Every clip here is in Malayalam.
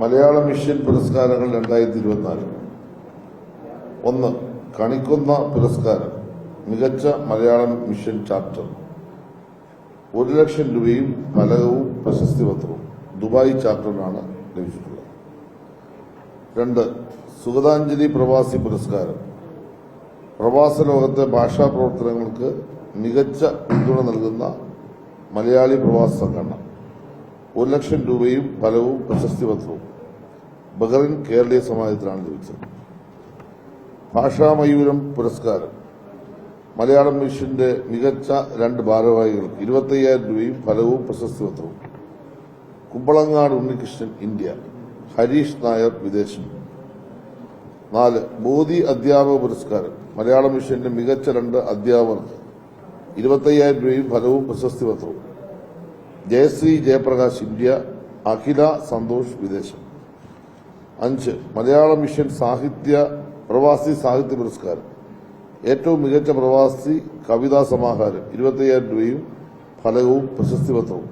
മലയാള മിഷൻ പുരസ്കാരങ്ങൾ രണ്ടായിരത്തി ഇരുപത്തിനാല് ഒന്ന് കണിക്കുന്ന പുരസ്കാരം മികച്ച മലയാളം മിഷൻ ചാപ്റ്റർ. ഒരു ലക്ഷം രൂപയും ഫലകവും പ്രശസ്തി പത്രവും ദുബായ് ചാപ്റ്ററിനാണ് ലഭിച്ചിട്ടുള്ളത്. രണ്ട് സുഗതാഞ്ജലി പ്രവാസി പുരസ്കാരം. പ്രവാസ ലോകത്തെ ഭാഷാ പ്രവർത്തനങ്ങൾക്ക് മികച്ച പിന്തുണ നൽകുന്ന മലയാളി പ്രവാസ സംഘടന. ഒരു ലക്ഷം രൂപയും ഫലവും പ്രശസ്തി പത്രവും. ബഹറിൻ കേരളീയ സമാജത്തിനാണ് ലഭിച്ചത്. ഭാഷാമയൂരം പുരസ്കാരം. മലയാളം മിഷന്റെ മികച്ച രണ്ട് ഭാരവാഹികൾക്ക് ഇരുപത്തയ്യായിരം രൂപയും ഫലവും പ്രശസ്തി പത്രവും. കുമ്പളങ്ങാട് ഉണ്ണികൃഷ്ണൻ ഇന്ത്യ. ഹരീഷ് നായർ വിദേശം. നാല് മോദി അധ്യാപക പുരസ്കാരം. മലയാള മിഷന്റെ മികച്ച രണ്ട് അധ്യാപകർക്ക് ഇരുപത്തയ്യായിരം രൂപയും ഫലവും പ്രശസ്തി പത്രവും. ജയശ്രീ ജയപ്രകാശ് ഇന്ത്യ അഖില സന്തോഷ് വിദേശം. അഞ്ച് മലയാള മിഷൻ സാഹിത്യ പ്രവാസി സാഹിത്യ പുരസ്കാരം. ഏറ്റവും മികച്ച പ്രവാസി കവിതാ സമാഹാരം. ഇരുപത്തയ്യായിരം രൂപയും ഫലകവും പ്രശസ്തി പത്രവും.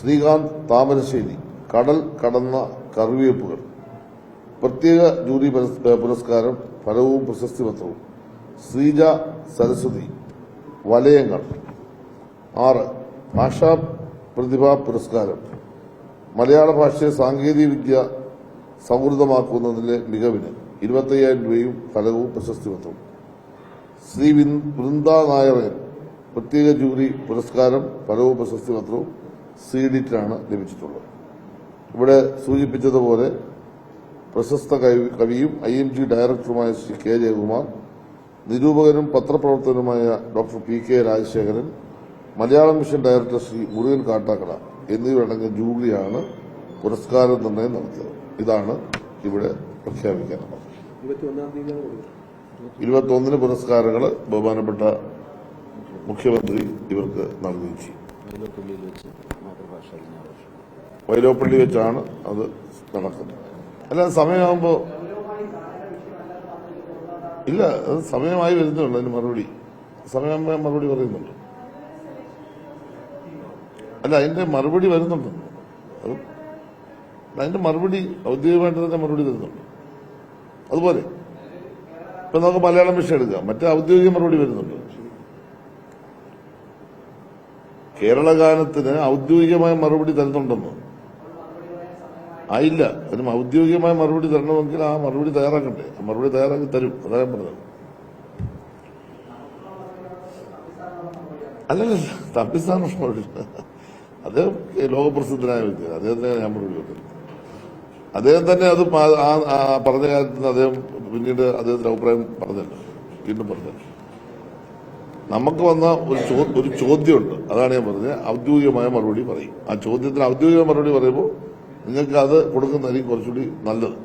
ശ്രീകാന്ത് താമരശ്ശേരി കടൽ കടന്ന കറിവേപ്പുകൾ. പ്രത്യേക ജൂറി പുരസ്- പുരസ്കാരം ഫലവും പ്രശസ്തി പത്രവും. ശ്രീജ സരസ്വതി വലയങ്ങൾ. ആറ് ഭാഷാ പ്രതിഭാ പുരസ്കാരം. മലയാള ഭാഷയെ സാങ്കേതിക വിദ്യ സൗഹൃദമാക്കുന്നതിലെ മികവിന് ഇരുപത്തയ്യായിരം രൂപയും ഫലവും പ്രശസ്തി പത്രവും ശ്രീ വൃന്ദ നായർ പ്രത്യേക ജൂറി പുരസ്കാരം ഫലവും പ്രശസ്തി പത്രവും സീഡിറ്റിനാണ് ലഭിച്ചിട്ടുള്ളത്. ഇവിടെ സൂചിപ്പിച്ചതുപോലെ പ്രശസ്ത കവിയും ഐ എം ജി ഡയറക്ടറുമായ ശ്രീ കെ ജയകുമാർ നിരൂപകനും പത്രപ്രവർത്തകനുമായ doctor P K Rajasekharan Malayalam mission director Shri Murukan Kattakada എന്നിവരടങ്ങിയ ജൂറിയാണ് പുരസ്കാര നിർണയം നടത്തിയത്. ഇതാണ് ഇവിടെ പ്രഖ്യാപിക്കാനുള്ളത് ഇരുപത്തൊന്നിന് പുരസ്കാരങ്ങൾ ബഹുമാനപ്പെട്ട മുഖ്യമന്ത്രി ഇവർക്ക് നൽകുകയും ചെയ്യും. വൈലോപ്പള്ളി വെച്ചാണ് അത് നടക്കുന്നത്. അല്ല സമയമാകുമ്പോൾ ഇല്ല അത് സമയമായി വരുന്നുള്ളൂ അതിന് മറുപടി. സമയമാകുമ്പോൾ മറുപടി പറയുന്നുണ്ട്. അല്ല അതിന്റെ മറുപടി വരുന്നുണ്ട്. അത് അതിന്റെ മറുപടി ഔദ്യോഗികമായിട്ട് തന്നെ മറുപടി തരുന്നുണ്ട്. അതുപോലെ ഇപ്പൊ നമുക്ക് മലയാളം വിഷയം എടുക്കാം. മറ്റേ ഔദ്യോഗിക മറുപടി വരുന്നുണ്ട്. കേരള ഗാനത്തിന് ഔദ്യോഗികമായ മറുപടി തരുന്നുണ്ടെന്ന്. ആയില്ല അതിന് ഔദ്യോഗികമായ മറുപടി തരണമെങ്കിൽ ആ മറുപടി തയ്യാറാക്കണ്ടേ? ആ മറുപടി തയ്യാറാക്കി തരും. അതാ ഞാൻ പറഞ്ഞത്. അല്ലല്ല തമ്പിസ്ഥാന അദ്ദേഹം ലോകപ്രസിദ്ധനായ വ്യക്തിയാണ്. അദ്ദേഹത്തിന് ഞാൻ കൊടുക്കുന്നത് അദ്ദേഹം തന്നെ അത് പറഞ്ഞ കാര്യത്തിൽ അദ്ദേഹം പിന്നീട് അദ്ദേഹത്തിന്റെ അഭിപ്രായം പറഞ്ഞല്ലോ. വീണ്ടും പറഞ്ഞല്ലോ. നമുക്ക് വന്ന ഒരു ഒരു ചോദ്യമുണ്ട്. അതാണ് ഞാൻ പറഞ്ഞത്. ഔദ്യോഗികമായ മറുപടി പറയും. ആ ചോദ്യത്തിന് ഔദ്യോഗിക മറുപടി പറയുമ്പോൾ നിങ്ങൾക്ക് അത് കൊടുക്കുന്നതായിരിക്കും കുറച്ചുകൂടി നല്ലത്.